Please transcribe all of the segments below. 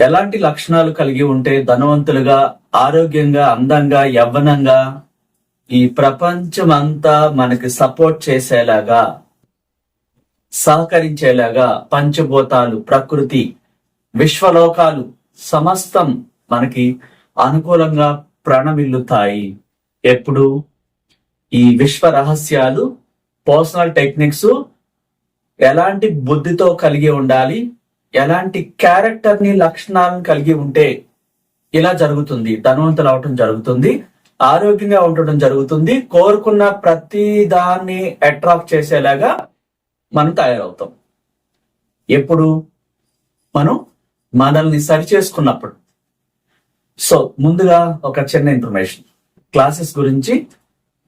ఎలాంటి లక్షణాలు కలిగి ఉంటే ధనవంతులుగా ఆరోగ్యంగా అందంగా యవ్వనంగా ఈ ప్రపంచం అంతా మనకి సపోర్ట్ చేసేలాగా సహకరించేలాగా పంచభూతాలు ప్రకృతి విశ్వలోకాలు సమస్తం మనకి అనుకూలంగా ప్రణమిల్లుతాయి. ఎప్పుడు? ఈ విశ్వ రహస్యాలు పర్సనల్ టెక్నిక్స్ ఎలాంటి బుద్ధితో కలిగి ఉండాలి? ఎలాంటి క్యారెక్టర్ని లక్షణాలను కలిగి ఉంటే ఇలా జరుగుతుంది. ధనవంతులు అవటం జరుగుతుంది. ఆరోగ్యంగా ఉండటం జరుగుతుంది. కోరుకున్న ప్రతి దాన్ని అట్రాక్ట్ చేసేలాగా మనం తయారవుతాం. ఎప్పుడు? మనం మనల్ని సరి చేసుకున్నప్పుడు. సో ముందుగా ఒక చిన్న ఇన్ఫర్మేషన్ క్లాసెస్ గురించి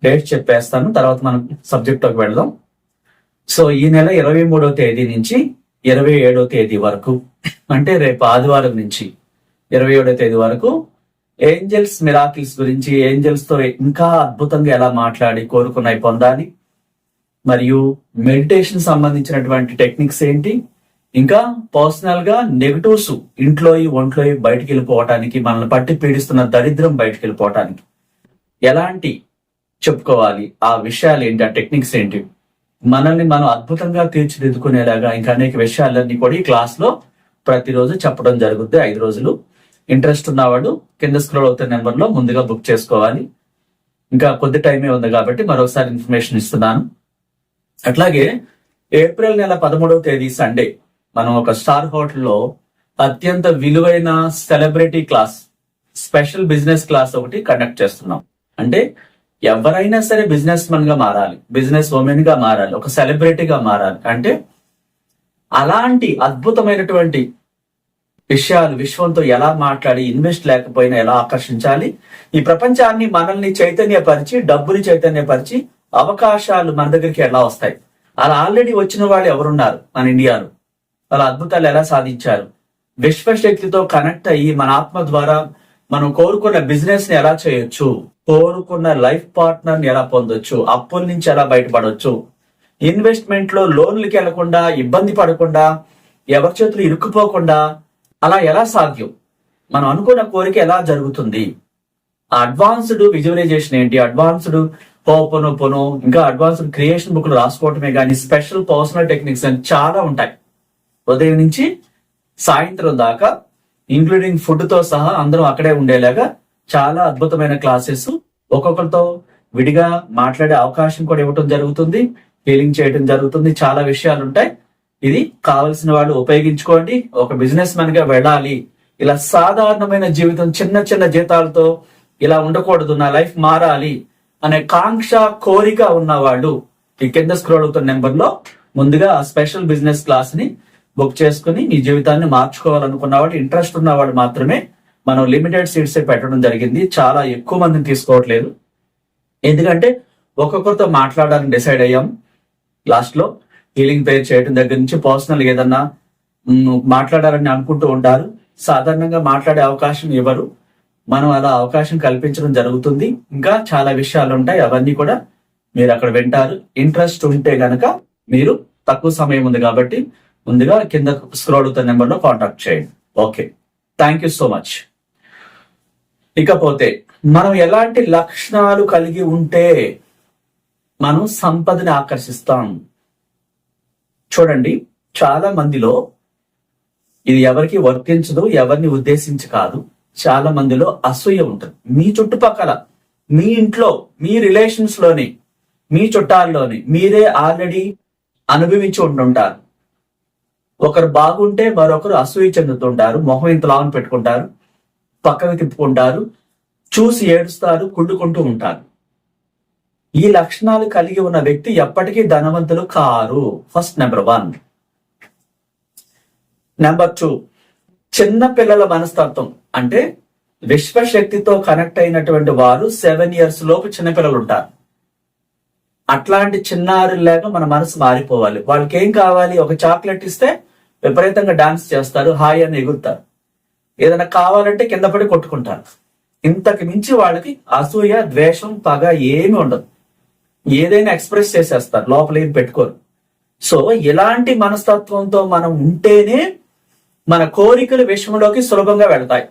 డేట్ చెప్పేస్తాను. తర్వాత మనం సబ్జెక్ట్లోకి వెళ్దాం. సో ఈ నెల ఇరవై మూడవ తేదీ నుంచి ఇరవై ఏడో తేదీ వరకు అంటే రేపు ఆదివారం నుంచి ఇరవై ఏడో తేదీ వరకు ఏంజల్స్ మిరాకిల్స్ గురించి ఏంజల్స్తో ఇంకా అద్భుతంగా ఎలా మాట్లాడి కోరుకున్నాయి పొందాలి. మరియు మెడిటేషన్ సంబంధించినటువంటి టెక్నిక్స్ ఏంటి? ఇంకా పర్సనల్గా నెగటివ్స్ ఇంట్లో ఒంట్లో బయటికి వెళ్ళిపోవటానికి మనల్ని పట్టి పీడిస్తున్న దరిద్రం బయటికి వెళ్ళిపోవటానికి ఎలాంటి చెప్పుకోవాలి? ఆ విషయాలు ఏంటి? ఆ టెక్నిక్స్ ఏంటి? మనల్ని మనం అద్భుతంగా తీర్చిదిద్దుకునేలాగా ఇంకా అనేక విషయాలన్నీ కూడా ఈ క్లాస్లో ప్రతిరోజు చెప్పడం జరుగుద్ది. ఐదు రోజులు. ఇంట్రెస్ట్ ఉన్నవాడు కింద స్క్రోల్ అవుతున్న నెంబర్లో ముందుగా బుక్ చేసుకోవాలి. ఇంకా కొద్ది టైమే ఉంది కాబట్టి మరొకసారి ఇన్ఫర్మేషన్ ఇస్తున్నాను. అట్లాగే ఏప్రిల్ నెల పదమూడవ తేదీ సండే మనం ఒక స్టార్ హోటల్లో అత్యంత విలువైన celebrity class special business class ఒకటి కండక్ట్ చేస్తున్నాం. అంటే ఎవరైనా సరే బిజినెస్ మెన్గా మారాలి. బిజినెస్ ఉమెన్గా మారాలి. ఒక సెలబ్రిటీగా మారాలి. అంటే అలాంటి అద్భుతమైనటువంటి విషయాలు విశ్వంతో ఎలా మాట్లాడి ఇన్వెస్ట్ లేకపోయినా ఎలా ఆకర్షించాలి? ఈ ప్రపంచాన్ని మనల్ని చైతన్యపరిచి డబ్బుని చైతన్యపరిచి అవకాశాలు మన దగ్గరికి ఎలా వస్తాయి? అలా ఆల్రెడీ వచ్చిన వాళ్ళు ఎవరున్నారు? మన ఇండియాలో. వాళ్ళ అద్భుతాలు ఎలా సాధించారు? విశ్వశక్తితో కనెక్ట్ అయ్యి మన ఆత్మ ద్వారా మనం కోరుకున్న బిజినెస్ని ఎలా చేయొచ్చు? కోరుకున్న లైఫ్ పార్ట్నర్ని ఎలా పొందొచ్చు? అప్పుల నుంచి ఎలా బయటపడవచ్చు ఇన్వెస్ట్మెంట్లో లోన్లకి వెళ్ళకుండా ఇబ్బంది పడకుండా ఎవరి చేతులు ఇరుక్కుపోకుండా అలా ఎలా సాధ్యం? మనం అనుకున్న కోరిక ఎలా జరుగుతుంది? అడ్వాన్స్డ్ విజువలైజేషన్ ఏంటి? అడ్వాన్స్డ్ పోపనొప్పను ఇంకా అడ్వాన్స్డ్ క్రియేషన్ బుక్లు రాసుకోవటమే కానీ స్పెషల్ పర్సనల్ టెక్నిక్స్ అని చాలా ఉంటాయి. ఉదయం నుంచి సాయంత్రం దాకా ఇంక్లూడింగ్ ఫుడ్తో సహా అందరం అక్కడే ఉండేలాగా చాలా అద్భుతమైన క్లాసెస్ ఒక్కొక్కరితో విడిగా మాట్లాడే అవకాశం కూడా ఇవ్వటం జరుగుతుంది ఫీలింగ్ చేయటం జరుగుతుంది చాలా విషయాలు ఉంటాయి. ఇది కావలసిన వాళ్ళు ఉపయోగించుకోండి. ఒక బిజినెస్ మ్యాన్గా వెళ్ళాలి. ఇలా సాధారణమైన జీవితం చిన్న చిన్న జీతాలతో ఇలా ఉండకూడదు నా లైఫ్ మారాలి అనే కాంక్ష కోరిక ఉన్న వాళ్ళు ఈ కింద స్క్రోల్ అవుతున్న నెంబర్లో ముందుగా స్పెషల్ బిజినెస్ క్లాస్ని బుక్ చేసుకుని మీ జీవితాన్ని మార్చుకోవాలనుకున్నవాడు ఇంట్రెస్ట్ ఉన్న మాత్రమే మనం లిమిటెడ్ సీట్స్ పెట్టడం జరిగింది. చాలా ఎక్కువ మందిని తీసుకోవట్లేదు. ఎందుకంటే ఒక్కొక్కరితో మాట్లాడాలని డిసైడ్ అయ్యాం. లాస్ట్లో హీలింగ్ పేర్ చేయడం దగ్గర నుంచి పర్సనల్ ఏదన్నా మాట్లాడాలని అనుకుంటూ ఉంటారు. సాధారణంగా మాట్లాడే అవకాశం ఇవ్వరు. మనం అలా అవకాశం కల్పించడం జరుగుతుంది. ఇంకా చాలా విషయాలు ఉంటాయి. అవన్నీ కూడా మీరు అక్కడ వింటారు. ఇంట్రెస్ట్ ఉంటే గనక మీరు తక్కువ సమయం ఉంది కాబట్టి ముందుగా కింద స్క్రోల్ అవుతున్న నెంబర్లో కాంటాక్ట్ చేయండి. Okay thank you so much ఇకపోతే మనం ఎలాంటి లక్షణాలు కలిగి ఉంటే మనం సంపదని ఆకర్షిస్తాం? చూడండి చాలా మందిలో ఇది ఎవరికి వర్తించదు ఎవరిని ఉద్దేశించి కాదు. చాలా మందిలో అసూయ ఉంటుంది. మీ చుట్టుపక్కల మీ ఇంట్లో మీ రిలేషన్స్లోని మీ చుట్టాల్లోని మీరే ఆల్రెడీ అనుభవించి ఉంటుంటారు ఒకరు బాగుంటే మరొకరు అసూయ చెందుతుంటారు మొహం ఇంత లాభం పెట్టుకుంటారు పక్కకు తిప్పుకుంటారు చూసి ఏడుస్తారు కుళ్ళుకుంటూ ఉంటారు. ఈ లక్షణాలు కలిగి ఉన్న వ్యక్తి ఎప్పటికీ ధనవంతులు car. First number one number two చిన్న పిల్లల మనస్తత్వం. అంటే విశ్వశక్తితో కనెక్ట్ అయినటువంటి వారు సెవెన్ ఇయర్స్ లోపు చిన్నపిల్లలు ఉంటారు. అట్లాంటి చిన్నారులాగా మన మనసు మారిపోవాలి. వాళ్ళకి ఏం కావాలి? ఒక చాక్లెట్ ఇస్తే విపరీతంగా డాన్స్ చేస్తారు హాయ్ అని ఎగురుతారు. ఏదైనా కావాలంటే కింద పడి కొట్టుకుంటారు. ఇంతకు మించి వాళ్ళకి అసూయ ద్వేషం పగ ఏమి ఉండదు. ఏదైనా ఎక్స్ప్రెస్ చేసేస్తారు లోపల ఏం పెట్టుకోరు. సో ఇలాంటి మనస్తత్వంతో మనం ఉంటేనే మన కోరికలు విషయంలోకి సులభంగా వెళతాయి.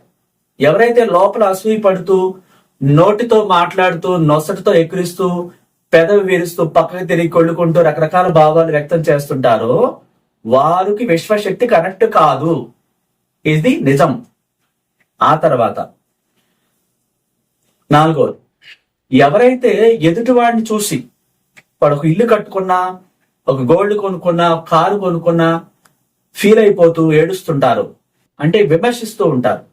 ఎవరైతే లోపల అసూయ పడుతూ నోటితో మాట్లాడుతూ నొసటితో ఎక్కిరిస్తూ పెదవి విరుస్తూ పక్కకు తిరిగి కొళ్ళుకుంటూ రకరకాల భావాలు వ్యక్తం చేస్తుంటారో వారికి విశ్వశక్తి కనెక్ట్ కాదు. ఇది నిజం. ఆ తర్వాత నాలుగోది ఎవరైతే ఎదుటి వాడిని చూసి వాడు ఒక ఇల్లు కట్టుకున్నా ఒక గోల్డ్ కొనుక్కున్నా ఒక కారు కొనుక్కున్నా ఫీల్ అయిపోతూ ఏడుస్తుంటారు. అంటే విమర్శిస్తూ ఉంటారు.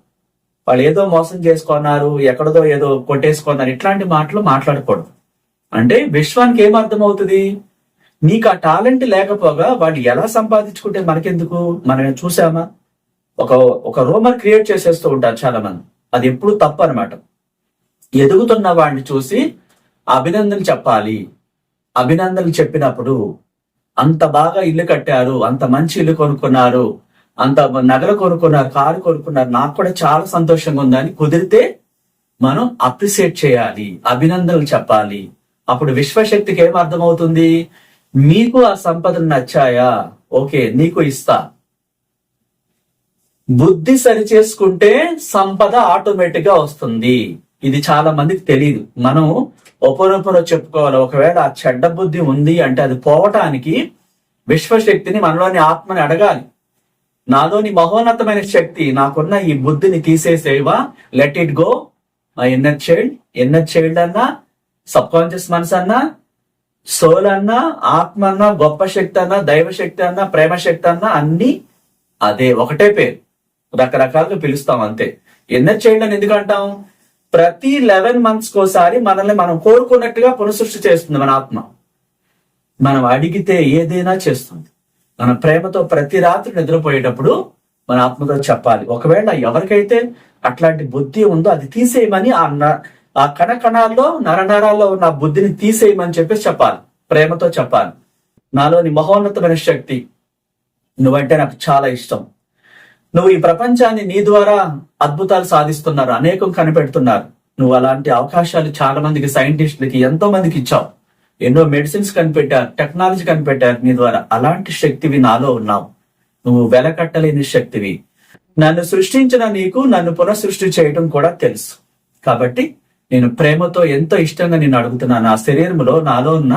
వాళ్ళు ఏదో మోసం చేసుకున్నారు ఎక్కడదో ఏదో కొట్టేసుకున్నారు ఇట్లాంటి మాటలు మాట్లాడకూడదు. అంటే విశ్వానికి ఏం అర్థమవుతుంది? నీకు ఆ టాలెంట్ లేకపోగా వాడు ఎలా సంపాదించుకుంటే మనకెందుకు? మనం చూసామా ఒక ఒక రూమర్ క్రియేట్ చేసేస్తూ ఉంటారు చాలా మంది అది ఎప్పుడు తప్పు అనమాట ఎదుగుతున్న వాడిని చూసి అభినందనలు చెప్పాలి. అభినందనలు చెప్పినప్పుడు అంత బాగా ఇల్లు కట్టారు అంత మంచి ఇల్లు కొనుక్కున్నారు అంత నగలు కొనుక్కున్నారు కారు కొనుక్కున్నారు. నాకు కూడా చాలా సంతోషంగా ఉందని కుదిరితే మనం అప్రిసియేట్ చేయాలి అభినందనలు చెప్పాలి. అప్పుడు విశ్వశక్తికి ఏం అర్థమవుతుంది? మీకు ఆ సంపదలు నచ్చాయా? ఓకే నీకు ఇస్తా. బుద్ధి సరి చేసుకుంటే సంపద ఆటోమేటిక్గా వస్తుంది. ఇది చాలా మందికి తెలియదు మనం ఒపరొపరో చెప్పుకోవాలి. ఒకవేళ ఆ చెడ్డ బుద్ధి ఉంది అంటే అది పోవటానికి విశ్వశక్తిని మనలోని ఆత్మని అడగాలి. నాలోని మహోన్నతమైన శక్తి నాకున్న ఈ బుద్ధిని తీసేసేవా? Let it go my inner child inner child అన్నా సబ్ కాన్షియస్ మనసు అన్నా సోల్ అన్నా ఆత్మ అన్నా గొప్ప శక్తి అన్నా దైవ శక్తి అన్నా ప్రేమ శక్తి అన్నా అన్ని అదే ఒకటే పేరు. రకరకాలుగా పిలుస్తాం అంతే. ఇన్నర్ చైల్డ్ అని ఎందుకంటాం ప్రతి లెవెన్ మంత్స్ కోసారి మనల్ని మనం కోరుకున్నట్టుగా పునఃసృష్టి చేస్తుంది మన ఆత్మ. మనం అడిగితే ఏదైనా చేస్తుంది. మన ప్రేమతో ప్రతి రాత్రి నిద్రపోయేటప్పుడు మన ఆత్మతో చెప్పాలి. ఒకవేళ ఎవరికైతే అట్లాంటి బుద్ధి ఉందో అది తీసేయమని ఆ ఆ కణ కణాల్లో నరనరాల్లో ఉన్న బుద్ధిని తీసేయమని చెప్పేసి చెప్పాలి. ప్రేమతో చెప్పాలి. నాలోని మహోన్నతమైన శక్తి నువ్వంటే నాకు చాలా ఇష్టం. నువ్వు ఈ ప్రపంచాన్ని నీ ద్వారా అద్భుతాలు సాధిస్తున్నారు అనేకం కనిపెడుతున్నారు. నువ్వు అలాంటి అవకాశాలు చాలా మందికి సైంటిస్టులకి ఎంతో మందికి ఇచ్చావు. ఎన్నో మెడిసిన్స్ కనిపెట్టారు టెక్నాలజీ కనిపెట్టారు నీ ద్వారా. అలాంటి శక్తివి నాలో ఉన్నావు. నువ్వు వెలకట్టలేని శక్తివి. నన్ను సృష్టించిన నీకు నన్ను పునఃసృష్టి చేయడం కూడా తెలుసు. కాబట్టి నేను ప్రేమతో ఎంతో ఇష్టంగా నేను అడుగుతున్నాను నా శరీరంలో నాలో ఉన్న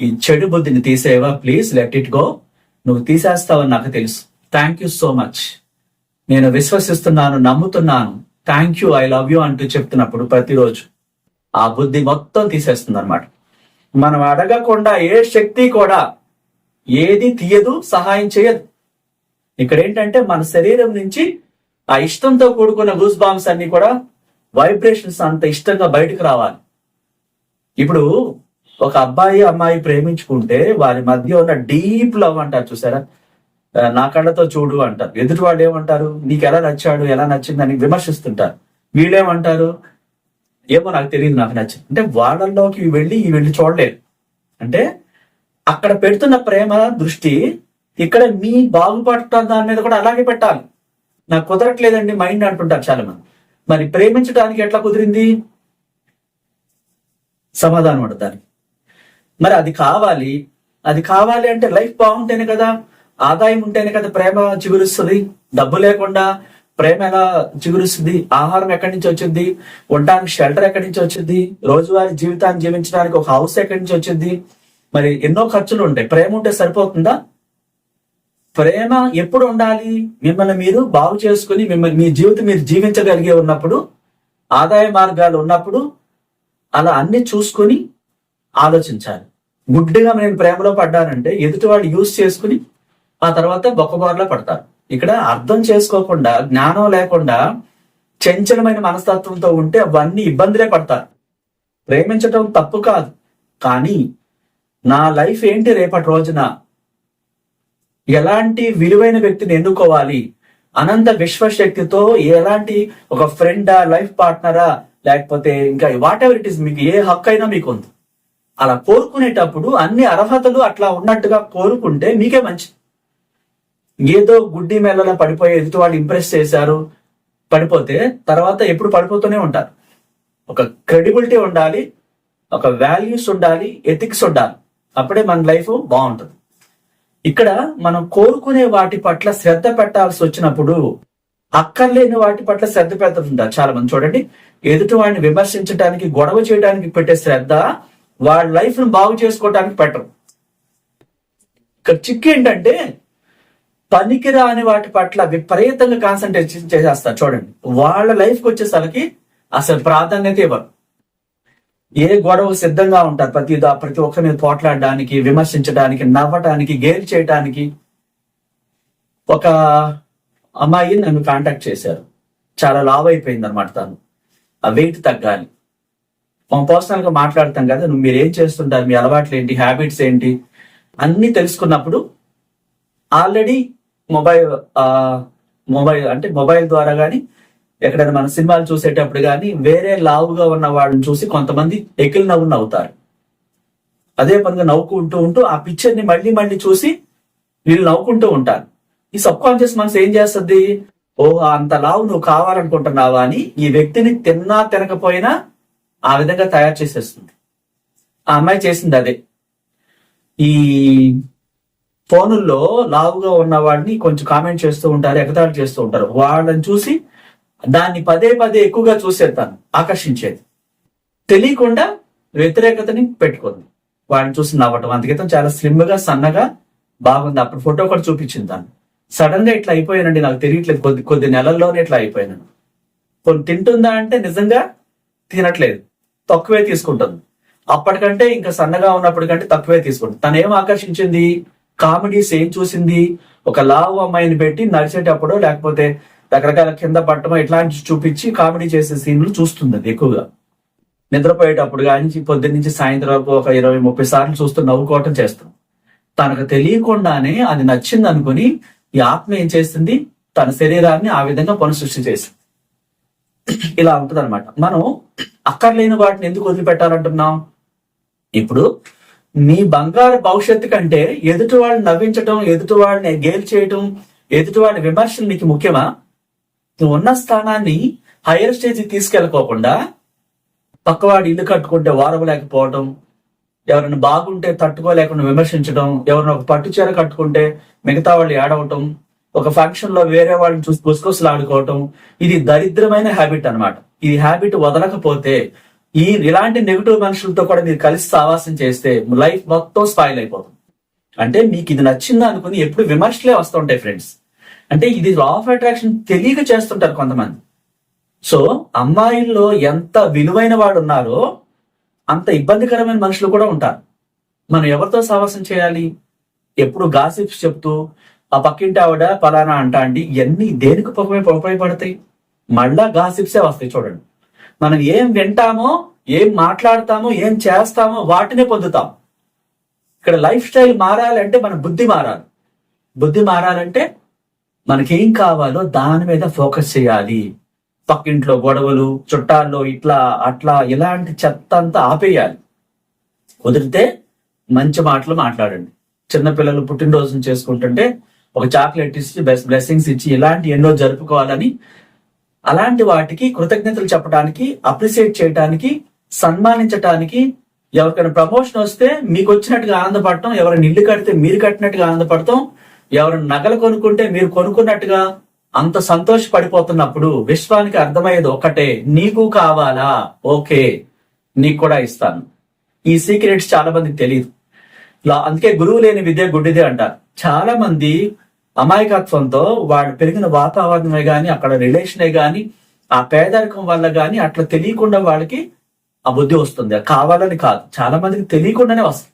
ఈ చెడు బుద్ధిని తీసేవా? ప్లీజ్ లెట్ ఇట్ గో నువ్వు తీసేస్తావని నాకు తెలుసు. థ్యాంక్ యూ సో మచ్ నేను విశ్వసిస్తున్నాను నమ్ముతున్నాను. Thank you I love you అంటూ చెప్తున్నప్పుడు ప్రతిరోజు ఆ బుద్ధి మొత్తం తీసేస్తుంది అనమాట మనం అడగకుండా ఏ శక్తి కూడా ఏది తీయదు సహాయం చేయదు. ఇక్కడ ఏంటంటే మన శరీరం నుంచి ఆ ఇష్టంతో కూడుకున్న గూస్ బాంబ్స్ అన్ని కూడా వైబ్రేషన్స్ అంత ఇష్టంగా బయటకు రావాలి. ఇప్పుడు ఒక అబ్బాయి అమ్మాయి ప్రేమించుకుంటే వారి మధ్య ఉన్న డీప్ లవ్ అంటారు చూసారా? నా కళ్ళతో చూడు అంటారు. ఎదుటి వాళ్ళు ఏమంటారు? నీకు ఎలా నచ్చాడు ఎలా నచ్చిందని విమర్శిస్తుంటారు. వీళ్ళేమంటారు? ఏమో నాకు తెలియదు నాకు నచ్చింది. అంటే వాళ్ళల్లోకి వెళ్ళి ఈ వెళ్ళి చూడలేరు. అంటే అక్కడ పెడుతున్న ప్రేమ దృష్టి ఇక్కడ మీ బాగుపడటం దాని మీద కూడా అలాగే పెట్టాలి. నాకు కుదరట్లేదండి మైండ్ అంటుంటారు చాలా మంది మరి ప్రేమించడానికి ఎట్లా కుదిరింది? సమాధానం ఉండదు మరి అది కావాలి. అది కావాలి అంటే లైఫ్ బాగుంటేనే కదా ఆదాయం ఉంటేనే కదా ప్రేమ చిగురుస్తుంది. డబ్బు లేకుండా ప్రేమ ఎలా చిగురుస్తుంది? ఆహారం ఎక్కడి నుంచి వచ్చింది? ఉండడానికి షెల్టర్ ఎక్కడి నుంచి వచ్చింది? రోజువారీ జీవితాన్ని జీవించడానికి ఒక హౌస్ ఎక్కడి నుంచి వచ్చింది? మరి ఎన్నో ఖర్చులు ఉంటాయి. ప్రేమ ఉంటే సరిపోతుందా? ప్రేమ ఎప్పుడు ఉండాలి? మిమ్మల్ని మీరు బాగు చేసుకుని మిమ్మల్ని మీ జీవితం మీరు జీవించగలిగే ఉన్నప్పుడు ఆదాయ మార్గాలు ఉన్నప్పుడు అలా అన్ని చూసుకొని ఆలోచించాలి. గుడ్డిగా నేను ప్రేమలో పడ్డానంటే ఎదుటి వాళ్ళు యూజ్ చేసుకుని ఆ తర్వాత బొక్కబారులో పడతారు. ఇక్కడ అర్థం చేసుకోకుండా జ్ఞానం లేకుండా చంచలమైన మనస్తత్వంతో ఉంటే అవన్నీ ఇబ్బందులే పడతారు. ప్రేమించటం తప్పు కాదు. కానీ నా లైఫ్ ఏంటి రేపటి రోజున? ఎలాంటి విలువైన వ్యక్తిని ఎన్నుకోవాలి? అనంత విశ్వశక్తితో ఎలాంటి ఒక ఫ్రెండా లైఫ్ పార్ట్నరా లేకపోతే ఇంకా వాట్ ఎవర్ ఇట్ ఇస్ మీకు ఏ హక్కు అయినా మీకు ఉంది. అలా కోరుకునేటప్పుడు అన్ని అర్హతలు అట్లా ఉన్నట్టుగా కోరుకుంటే మీకే మంచిది. ఏదో గుడ్డి మేళలో పడిపోయి ఎదుటి వాళ్ళు ఇంప్రెస్ చేశారు పడిపోతే తర్వాత ఎప్పుడు పడిపోతూనే ఉంటారు. ఒక క్రెడిబిలిటీ ఉండాలి ఒక వాల్యూస్ ఉండాలి ఎథిక్స్ ఉండాలి. అప్పుడే మన లైఫ్ బాగుంటుంది. ఇక్కడ మనం కోరుకునే వాటి పట్ల శ్రద్ధ పెట్టాల్సి వచ్చినప్పుడు అక్కర్లేని వాటి పట్ల శ్రద్ధ పెడుతుంటారు చాలా మంది చూడండి ఎదుటి వాడిని విమర్శించడానికి గొడవ చేయడానికి పెట్టే శ్రద్ధ వాళ్ళ లైఫ్ను బాగు చేసుకోవడానికి పెట్టరు. ఇక్కడ చిక్కు ఏంటంటే పనికిరాని వాటి పట్ల విపరీతంగా కాన్సన్ట్రేషన్ చేసేస్తారు. చూడండి వాళ్ళ లైఫ్కి వచ్చేసరికి అసలు ప్రాధాన్యత ఇవ్వరు. ఏ గొడవ సిద్ధంగా ఉంటారు? ప్రతి ప్రతి ఒక్కరి మీద పోట్లాడడానికి విమర్శించడానికి నవ్వటానికి గేలి చేయడానికి ఒక అమ్మాయి నన్ను కాంటాక్ట్ చేశారు. చాలా లావ్ అయిపోయింది అనమాట తను. ఆ వెయిట్ తగ్గాలి. మనం పర్సనల్గా మాట్లాడతాం కదా నువ్వు మీరు ఏం చేస్తుంటారు? మీ అలవాట్లు ఏంటి హ్యాబిట్స్ ఏంటి? అన్ని తెలుసుకున్నప్పుడు ఆల్రెడీ మొబైల్ మొబైల్ అంటే మొబైల్ ద్వారా కానీ ఎక్కడైనా మన సినిమాలు చూసేటప్పుడు కానీ వేరే లావుగా ఉన్న వాళ్ళని చూసి కొంతమంది ఎకిల్ నవ్వు నవ్వుతారు. అదే పనిగా నవ్వుకుంటూ ఉంటూ ఆ పిక్చర్ని మళ్ళీ మళ్ళీ చూసి వీళ్ళు నవ్వుకుంటూ ఉంటారు. ఈ సబ్ కాన్షియస్ మనసు ఏం చేస్తుంది? ఓ అంత లావు నువ్వు కావాలనుకుంటున్నావా అని ఈ వ్యక్తిని తిన్నా తినకపోయినా ఆ విధంగా తయారు చేసేస్తుంది. ఆ అమ్మాయి చేసింది అదే. ఈ ఫోనుల్లో లావుగా ఉన్న వాడిని కొంచెం కామెంట్ చేస్తూ ఉంటారు ఎగతాళి చేస్తూ ఉంటారు. వాళ్ళని చూసి దాన్ని పదే పదే ఎక్కువగా చూసేది తను ఆకర్షించేది. తెలియకుండా వ్యతిరేకతని పెట్టుకుంది. వాడిని చూసి నవ్వటం అందుకే చాలా స్లిమ్గా సన్నగా బాగుంది. అప్పుడు ఫోటో కూడా చూపించింది తను. సడన్గా ఇట్లా అయిపోయానండి నాకు తెలియట్లేదు. కొద్ది కొద్ది నెలల్లోనే ఇట్లా అయిపోయాను. కొన్ని తింటుందా అంటే నిజంగా తినట్లేదు. తక్కువే తీసుకుంటుంది. అప్పటికంటే ఇంకా సన్నగా ఉన్నప్పటికంటే తక్కువే తీసుకుంటుంది. తను ఏం ఆకర్షించింది? కామెడీస్ ఏం చూసింది. ఒక లావు అమ్మాయిని పెట్టి నడిచేటప్పుడు లేకపోతే రకరకాల కింద పట్టడం ఇట్లాంటి చూపించి కామెడీ చేసే సీన్లు చూస్తుంది అది ఎక్కువగా. నిద్రపోయేటప్పుడు కానీ పొద్దున్న నుంచి సాయంత్రం వరకు ఒక ఇరవై ముప్పై సార్లు చూస్తూ నవ్వుకోవటం చేస్తాం. తనకు తెలియకుండానే అది నచ్చింది అనుకుని ఈ ఆత్మ ఏం చేస్తుంది? తన శరీరాన్ని ఆ విధంగా పునఃసృష్టి చేసింది ఇలా ఉంటది మనం అక్కర్లేని వాటిని ఎందుకు వదిలిపెట్టాలంటున్నాం? ఇప్పుడు నీ బంగారు భవిష్యత్తు కంటే ఎదుటి వాళ్ళని నవ్వించటం ఎదుటి వాళ్ళని గేల్ చేయటం ఎదుటి వాళ్ళ విమర్శలు నీకు ముఖ్యమా? నువ్వు ఉన్న స్థానాన్ని హైయర్ స్టేజ్కి తీసుకెళ్ళకోకుండా పక్కవాడి ఇల్లు కట్టుకుంటే వారవలేకపోవటం ఎవరైనా బాగుంటే తట్టుకోలేకుండా విమర్శించడం ఎవరైనా ఒక పట్టు చీర కట్టుకుంటే మిగతా వాళ్ళు ఏడవటం ఒక ఫంక్షన్లో వేరే వాళ్ళని చూసి గుసగుసలు ఆడుకోవటం ఇది దరిద్రమైన హ్యాబిట్ అన్నమాట. ఈ హ్యాబిట్ వదలకపోతే ఈ ఇలాంటి నెగిటివ్ మనుషులతో కూడా మీరు కలిసి సావాసం చేస్తే లైఫ్ మొత్తం స్పాయిల్ అయిపోతుంది. అంటే మీకు ఇది నచ్చిందా అనుకుని ఎప్పుడు విమర్శలే వస్తుంటాయి ఫ్రెండ్స్ అంటే ఇది లా ఆఫ్ అట్రాక్షన్ తెలియక చేస్తుంటారు కొంతమంది. సో అమ్మాయిల్లో ఎంత విలువైన వాడు ఉన్నారో అంత ఇబ్బందికరమైన మనుషులు కూడా ఉంటారు. మనం ఎవరితో సావాసం చేయాలి? ఎప్పుడు గాసిప్స్ చెప్తూ ఆ పక్కింటి ఆవిడ పలానా అంటా అండి. ఇవన్నీ దేనికి ఉపయోగపడతాయి? మళ్ళా గాసిప్సే వస్తాయి చూడండి. మనం ఏం వింటామో ఏం మాట్లాడతామో ఏం చేస్తామో వాటినే పొందుతాం. ఇక్కడ లైఫ్ స్టైల్ మారాలంటే మన బుద్ధి మారాలి. బుద్ధి మారాలంటే మనకేం కావాలో దాని మీద ఫోకస్ చేయాలి. పక్కింట్లో గొడవలు చుట్టాల్లో ఇట్లా అట్లా ఇలాంటి చెత్త అంతా ఆపేయాలి. కుదిరితే మంచి మాటలు మాట్లాడండి. చిన్నపిల్లలు పుట్టినరోజును చేసుకుంటుంటే ఒక చాక్లెట్ ఇచ్చి బెస్ట్ బ్లెస్సింగ్స్ ఇచ్చి ఇలాంటి ఎన్నో జరుపుకోవాలని అలాంటి వాటికి కృతజ్ఞతలు చెప్పడానికి అప్రిసియేట్ చేయడానికి సన్మానించటానికి ఎవరికైనా ప్రమోషన్ వస్తే మీకు వచ్చినట్టుగా ఆనందపడటం ఎవరైనా ఇల్లు కడితే మీరు కట్టినట్టుగా ఆనందపడటం ఎవరైనా నగలు కొనుక్కుంటే మీరు కొనుక్కున్నట్టుగా అంత సంతోషపడిపోతున్నప్పుడు విశ్వానికి అర్థమయ్యేది ఒకటే నీకు కావాలా? ఓకే నీకు కూడా ఇస్తాను. ఈ సీక్రెట్స్ చాలా మందికి తెలియదు అందుకే గురువు లేని విద్య గుడ్డిదే అంటారు. చాలా మంది అమాయకత్వంతో వాళ్ళు పెరిగిన వాతావరణమే గాని అక్కడ రిలేషనే గాని ఆ పేదరికం వల్ల గాని అట్లా తెలియకుండా వాళ్ళకి ఆ బుద్ధి వస్తుంది. కావాలని కాదు. చాలా మందికి తెలియకుండానే వస్తుంది.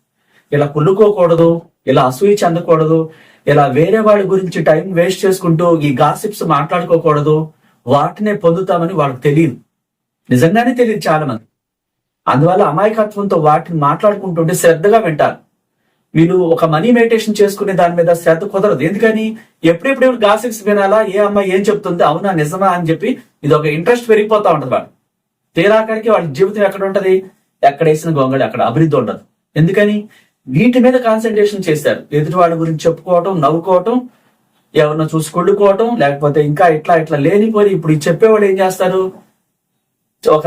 ఇలా కుళ్ళుకోకూడదు ఇలా అసూయ చెందకూడదు ఇలా వేరే వాళ్ళ గురించి టైం వేస్ట్ చేసుకుంటూ ఈ గాసిప్స్ మాట్లాడుకోకూడదు. వాటినే పొందుతామని వాళ్ళకి తెలియదు. నిజంగానే తెలియదు చాలా మంది అందువల్ల అమాయకత్వంతో వాటిని మాట్లాడుకుంటుంటే శ్రద్ధగా వింటారు. వీళ్ళు ఒక మనీ మెడిటేషన్ చేసుకునే దాని మీద శ్రద్ధ కుదరదు. ఎందుకని? ఎప్పుడెప్పుడు గాసిప్స్ వినాలా? ఏ అమ్మాయి ఏం చెప్తుంది? అవునా నిజమా అని చెప్పి ఇది ఒక ఇంట్రెస్ట్ పెరిగిపోతా ఉంటుంది వాడు తీరాకడికి వాళ్ళ జీవితం ఎక్కడ ఉంటది? ఎక్కడ వేసిన గొంగళి అక్కడ అభివృద్ధి ఉండదు. ఎందుకని? వీటి మీద కాన్సన్ట్రేషన్ చేశారు. ఎదుటి వాళ్ళ గురించి చెప్పుకోవటం నవ్వుకోవటం ఎవరినో చూసి కొడుకోవటం లేకపోతే ఇంకా ఇట్లా ఇట్లా లేనిపోయి ఇప్పుడు చెప్పేవాడు చెప్పేవాళ్ళు ఏం చేస్తారు? ఒక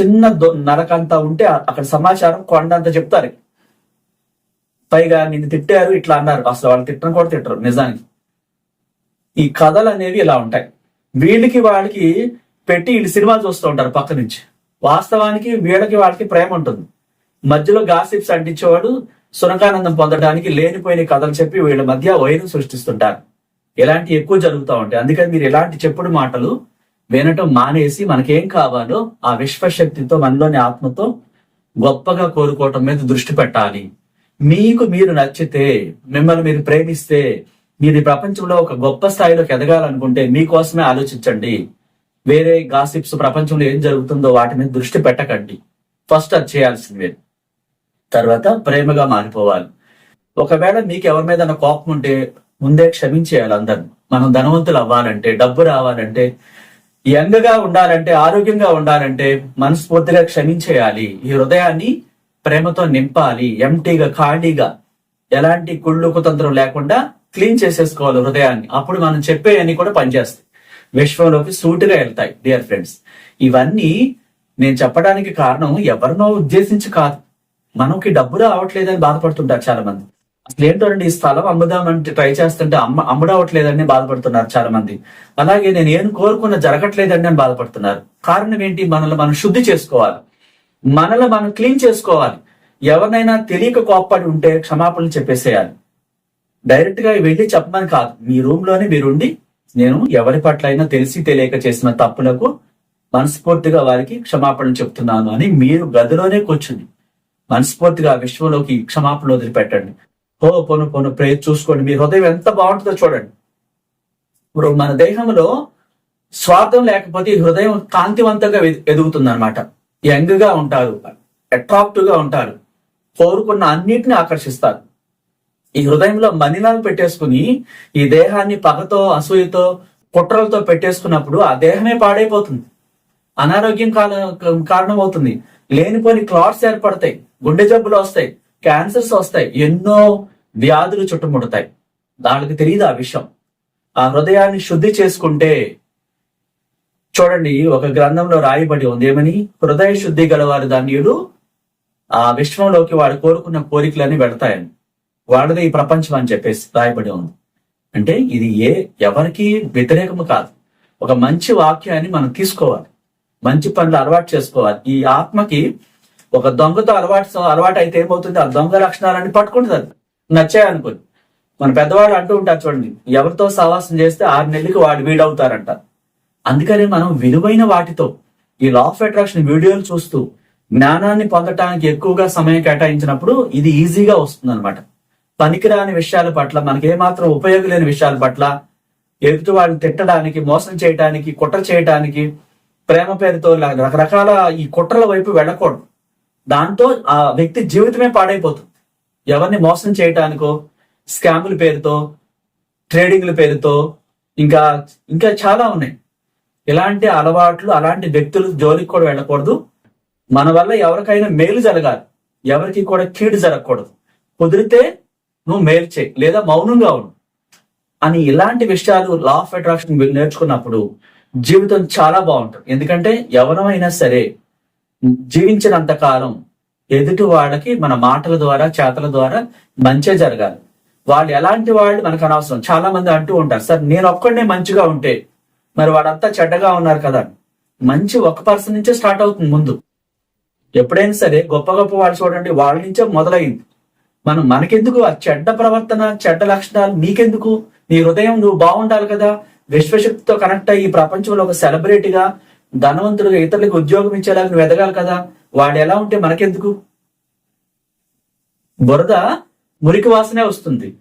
చిన్న దొ- నరకంతా ఉంటే అక్కడ సమాచారం కొండంత చెప్తారు. పైగా నిన్ను తిట్టారు ఇట్లా అన్నారు. అసలు వాళ్ళు తిట్టడం కూడా తిట్టరు నిజానికి. ఈ కథలు అనేవి ఇలా ఉంటాయి. వీళ్ళకి వాళ్ళకి పెట్టి వీళ్ళు సినిమా చూస్తూ ఉంటారు పక్క నుంచి. వాస్తవానికి వీళ్ళకి వాళ్ళకి ప్రేమ ఉంటుంది. మధ్యలో గాసిప్స్ అంటించేవాడు సునకానందం పొందడానికి లేనిపోయిన కథలు చెప్పి వీళ్ళ మధ్య వైరం సృష్టిస్తుంటారు. ఇలాంటి ఎక్కువ జరుగుతూ ఉంటాయి. అందుకని మీరు ఇలాంటి చెప్పుడు మాటలు వినటం మానేసి మనకేం కావాలో ఆ విశ్వశక్తితో మనలోని ఆత్మతో గొప్పగా కోరుకోవటం మీద దృష్టి పెట్టాలి. మీకు మీరు నచ్చితే మిమ్మల్ని మీరు ప్రేమిస్తే మీరు ప్రపంచంలో ఒక గొప్ప స్థాయిలోకి ఎదగాలనుకుంటే మీకోసమే ఆలోచించండి. వేరే గాసిప్స్ ప్రపంచంలో ఏం జరుగుతుందో వాటి మీద దృష్టి పెట్టకండి. ఫస్ట్ అది చేయాల్సింది. మీరు తర్వాత ప్రేమగా మారిపోవాలి. ఒకవేళ మీకు ఎవరి మీద కోపం ఉంటే ముందే క్షమించేయాలి అందరిని. మనం ధనవంతులు అవ్వాలంటే డబ్బు రావాలంటే యంగగా ఉండాలంటే ఆరోగ్యంగా ఉండాలంటే మనస్ఫూర్తిగా క్షమించేయాలి. ఈ హృదయాన్ని ప్రేమతో నింపాలి. ఎంటీగా ఖాళీగా ఎలాంటి కుళ్ళు కుతంత్రం లేకుండా క్లీన్ చేసేసుకోవాలి హృదయాన్ని. అప్పుడు మనం చెప్పేవన్నీ కూడా పనిచేస్తాయి. విశ్వంలోకి సూటిగా వెళ్తాయి డియర్ ఫ్రెండ్స్. ఇవన్నీ నేను చెప్పడానికి కారణం ఎవరినో ఉద్దేశించి కాదు. మనకి డబ్బు రావట్లేదని బాధపడుతుంటారు చాలా మంది అసలు ఏంటోనండి ఈ స్థలం అమ్ముదామంటే ట్రై చేస్తుంటే అమ్మ అమ్ముడవట్లేదని బాధపడుతున్నారు చాలా మంది అలాగే నేను ఏం కోరుకున్న జరగట్లేదని అని బాధపడుతున్నారు. కారణం ఏంటి? మనల్ని మనం శుద్ధి చేసుకోవాలి. మనల్ని మనం క్లీన్ చేసుకోవాలి. ఎవరినైనా తెలియక కోప్పడి ఉంటే క్షమాపణలు చెప్పేసేయాలి. డైరెక్ట్గా వెళ్ళి చెప్పమని కాదు. మీ రూమ్లోనే మీరుండి నేను ఎవరి పట్ల అయినా తెలిసి తెలియక చేసిన తప్పులకు మనస్ఫూర్తిగా వారికి క్షమాపణలు చెప్తున్నాను అని మీరు గదిలోనే కూర్చుని మనస్ఫూర్తిగా విశ్వంలోకి క్షమాపణ వదిలిపెట్టండి. ఓ పొను పొను ప్రేర్ చూసుకోండి. మీ హృదయం ఎంత బాగుంటుందో చూడండి. ఇప్పుడు మన దేహంలో స్వార్థం లేకపోతే హృదయం కాంతివంతంగా ఎదుగుతుంది అనమాట యంగ్గా ఉంటారు అట్రాక్టివ్గా ఉంటారు. కోరుకున్న అన్నిటిని ఆకర్షిస్తారు. ఈ హృదయంలో మనిలాలు పెట్టేసుకుని ఈ దేహాన్ని పగతో అసూయతో కుట్రలతో పెట్టేసుకున్నప్పుడు ఆ దేహమే పాడైపోతుంది. అనారోగ్యం కారణం అవుతుంది లేనిపోని క్లాట్స్ ఏర్పడతాయి. గుండె జబ్బులు వస్తాయి. క్యాన్సర్స్ వస్తాయి. ఎన్నో వ్యాధులు చుట్టుముడతాయి. దానికి తెలియదు ఆ విషయం? ఆ హృదయాన్ని శుద్ధి చేసుకుంటే చూడండి ఒక గ్రంథంలో రాయబడి ఉంది. ఏమని? హృదయ శుద్ధి గలవారి ధాన్యుడు ఆ విశ్వంలోకి వాడు కోరుకున్న కోరికలన్నీ పెడతాయని వాడిదే ఈ ప్రపంచం అని చెప్పేసి రాయబడి ఉంది. అంటే ఇది ఏ ఎవరికి వ్యతిరేకము కాదు. ఒక మంచి వాక్యాన్ని మనం తీసుకోవాలి. మంచి పనులు అలవాటు చేసుకోవాలి. ఈ ఆత్మకి ఒక దొంగతో అలవాటు అలవాటు అయితే ఏమవుతుంది? ఆ దొంగ లక్షణాలన్నీ పట్టుకుంటుంది నచ్చాయనుకోని మన పెద్దవాడు అంటూ ఉంటారు చూడండి ఎవరితో సహవాసం చేస్తే ఆరు నెలలకి వాడు వీడవుతారంట. అందుకనే మనం విలువైన వాటితో ఈ లా ఆఫ్ అట్రాక్షన్ వీడియోలు చూస్తూ జ్ఞానాన్ని పొందటానికి ఎక్కువగా సమయం కేటాయించినప్పుడు ఇది ఈజీగా వస్తుంది అనమాట పనికిరాని విషయాల పట్ల మనకి ఏమాత్రం ఉపయోగం లేని విషయాల పట్ల ఎదుటి వాళ్ళని తిట్టడానికి మోసం చేయడానికి కుట్ర చేయడానికి ప్రేమ పేరుతో రకరకాల ఈ కుట్రల వైపు వెళ్ళకూడదు. దాంతో ఆ వ్యక్తి జీవితమే పాడైపోతుంది. ఎవరిని మోసం చేయటానికో స్కాముల పేరుతో ట్రేడింగ్ల పేరుతో ఇంకా ఇంకా చాలా ఉన్నాయి. ఇలాంటి అలవాట్లు అలాంటి వ్యక్తులు జోలికి కూడా వెళ్ళకూడదు. మన వల్ల ఎవరికైనా మేలు జరగాలి. ఎవరికి కూడా కీడు జరగకూడదు. కుదిరితే నువ్వు మేలు చేయి లేదా మౌనంగా ఉండు. అని ఇలాంటి విషయాలు లా ఆఫ్ అట్రాక్షన్ నేర్చుకున్నప్పుడు జీవితం చాలా బాగుంటుంది. ఎందుకంటే ఎవరమైనా సరే జీవించినంత కాలం ఎదుటి వాళ్ళకి మన మాటల ద్వారా చేతల ద్వారా మంచే జరగాలి. వాళ్ళు ఎలాంటి వాళ్ళు మనకు అనవసరం. చాలా మంది అంటూ ఉంటారు సార్ నేను ఒక్కడనే మంచిగా ఉంటే మరి వాడంతా చెడ్డగా ఉన్నారు కదా. మంచి ఒక పర్సన్ నుంచే స్టార్ట్ అవుతుంది ముందు. ఎప్పుడైనా సరే గొప్ప గొప్ప వాళ్ళు చూడండి వాళ్ళ నుంచే మొదలైంది. మనం మనకెందుకు ఆ చెడ్డ ప్రవర్తన చెడ్డ లక్షణాలు నీకెందుకు నీ హృదయం నువ్వు బాగుండాలి కదా. విశ్వశక్తితో కనెక్ట్ అయ్యి ఈ ప్రపంచంలో ఒక సెలబ్రిటీగా ధనవంతుడుగా ఇతరులకు ఉద్యోగం ఇచ్చేలాగా నువ్వు ఎదగాలి కదా? వాడు ఎలా ఉంటే మనకెందుకు? బురద మురికి వాసనే వస్తుంది.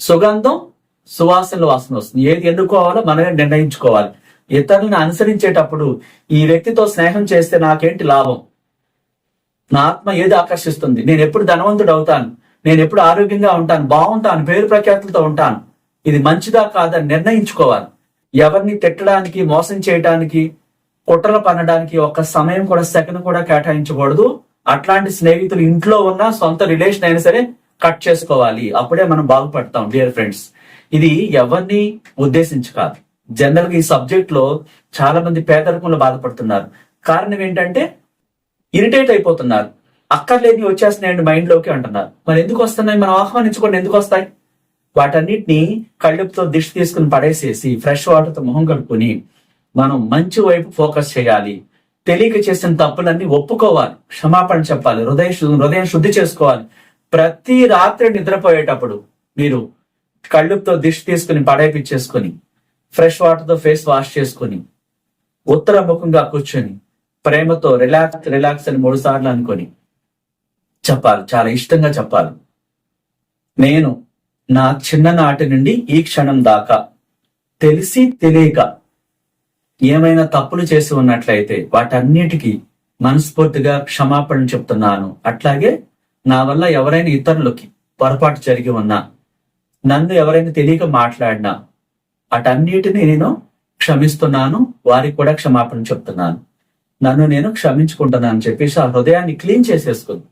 సుగంధం సువాసనల వాసన వస్తుంది. ఏది ఎన్నుకోవాలో మనమే నిర్ణయించుకోవాలి. ఇతరులను అనుసరించేటప్పుడు ఈ వ్యక్తితో స్నేహం చేస్తే నాకేంటి లాభం? నా ఆత్మ ఏది ఆకర్షిస్తుంది? నేను ఎప్పుడు ధనవంతుడు అవుతాను? నేను ఎప్పుడు ఆరోగ్యంగా ఉంటాను? బాగుంటాను? పేరు ప్రఖ్యాతులతో ఉంటాను? ఇది మంచిదా కాదని నిర్ణయించుకోవాలి. ఎవరిని తిట్టడానికి మోసం చేయడానికి కుట్రలు పనడానికి ఒక్క సమయం కూడా సెకండ్ కూడా కేటాయించకూడదు. అట్లాంటి స్నేహితులు ఇంట్లో ఉన్న సొంత రిలేషన్ అయినా సరే కట్ చేసుకోవాలి. అప్పుడే మనం బాగుపడతాం డియర్ ఫ్రెండ్స్ ఇది ఎవరిని ఉద్దేశించి కాదు. జనరల్గా ఈ సబ్జెక్ట్లో చాలా మంది పేదరికంలో బాధపడుతున్నారు. కారణం ఏంటంటే ఇరిటేట్ అయిపోతున్నారు. అక్కర్లేని వచ్చేస్తున్నాయండి మైండ్లోకి అంటున్నారు. మరి ఎందుకు వస్తున్నాయి? మనం ఆహ్వానించుకోండి ఎందుకు వస్తాయి? వాటన్నిటిని కళ్ళుపుతో దిష్టి తీసుకుని పడేసేసి ఫ్రెష్ వాటర్తో మొహం కడుక్కుని మనం మంచి వైపు ఫోకస్ చేయాలి. తెలియక చేసిన తప్పులన్నీ ఒప్పుకోవాలి. క్షమాపణ చెప్పాలి. హృదయ హృదయం శుద్ధి చేసుకోవాలి. ప్రతి రాత్రి నిద్రపోయేటప్పుడు మీరు కళ్ళుపుతో దిష్టి తీసుకుని పడేపిచ్చేసుకొని ఫ్రెష్ వాటర్తో ఫేస్ వాష్ చేసుకొని ఉత్తరముఖంగా కూర్చొని ప్రేమతో రిలాక్స్ రిలాక్స్ అని మూడు సార్లు అనుకొని చెప్పాలి. చాలా ఇష్టంగా చెప్పాలి. నేను నా చిన్ననాటి నుండి ఈ క్షణం దాకా తెలిసి తెలియక ఏమైనా తప్పులు చేసి ఉన్నట్లయితే వాటన్నిటికీ మనస్ఫూర్తిగా క్షమాపణ చెప్తున్నాను. అట్లాగే నా వల్ల ఎవరైనా ఇతరులకి పొరపాటు జరిగి ఉన్నా నన్ను ఎవరైనా తెలియక మాట్లాడినా అటన్నిటిని నేను క్షమిస్తున్నాను. వారికి కూడా క్షమాపణ చెప్తున్నాను. నన్ను నేను క్షమించుకుంటున్నాను అని చెప్పేసి ఆ హృదయాన్ని క్లీన్ చేసేసుకుంది.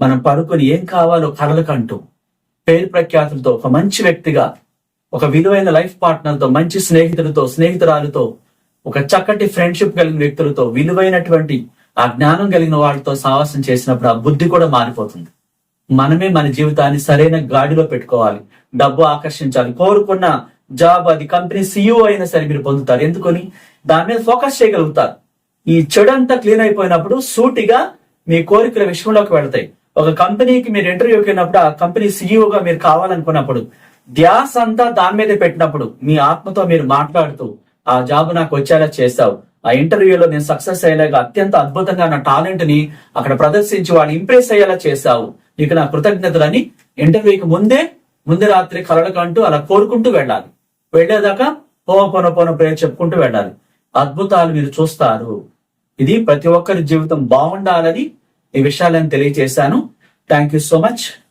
మనం పడుకొని ఏం కావాలో కలలకంటూ పేరు ప్రఖ్యాతులతో ఒక మంచి వ్యక్తిగా ఒక విలువైన లైఫ్ పార్ట్నర్తో మంచి స్నేహితులతో స్నేహితురాలతో ఒక చక్కటి ఫ్రెండ్షిప్ కలిగిన వ్యక్తులతో విలువైనటువంటి ఆ జ్ఞానం కలిగిన వాళ్ళతో సావాసం చేసినప్పుడు ఆ బుద్ధి కూడా మారిపోతుంది. మనమే మన జీవితాన్ని సరైన గాడిలో పెట్టుకోవాలి డబ్బు ఆకర్షించాలి కోరుకున్న జాబ్ అది కంపెనీ సీఈఓ అయినా సరే మీరు పొందుతారు. ఎందుకని? దాని మీద ఫోకస్ చేయగలుగుతారు. ఈ చెడు అంతా క్లీన్ అయిపోయినప్పుడు సూటిగా మీ కోరికల విషయంలోకి వెళతాయి. ఒక కంపెనీకి మీరు ఇంటర్వ్యూకి వెళ్ళినప్పుడు ఆ కంపెనీ సీఈఓగా మీరు కావాలనుకున్నప్పుడు ధ్యాస అంతా దాని మీద పెట్టినప్పుడు మీ ఆత్మతో మీరు మాట్లాడుతూ ఆ జాబ్ నాకు వచ్చేలా చేస్తావు. ఆ ఇంటర్వ్యూలో నేను సక్సెస్ అయ్యేలాగా అత్యంత అద్భుతంగా నా టాలెంట్ని అక్కడ ప్రదర్శించి వాళ్ళు ఇంప్రెస్ అయ్యేలా చేస్తావు. నీకు నా కృతజ్ఞతలని ఇంటర్వ్యూకి ముందే ముందు రాత్రి కలలకంటూ అలా కోరుకుంటూ వెళ్ళాలి. వెళ్ళేదాకా పోన పోన పోన ప్రేర్ చెప్పుకుంటూ వెళ్ళాలి. అద్భుతాలు మీరు చూస్తారు. ఇది ప్రతి ఒక్కరి జీవితం బాగుండాలని ఈ విషయాలను తెలియజేశాను. Thank you so much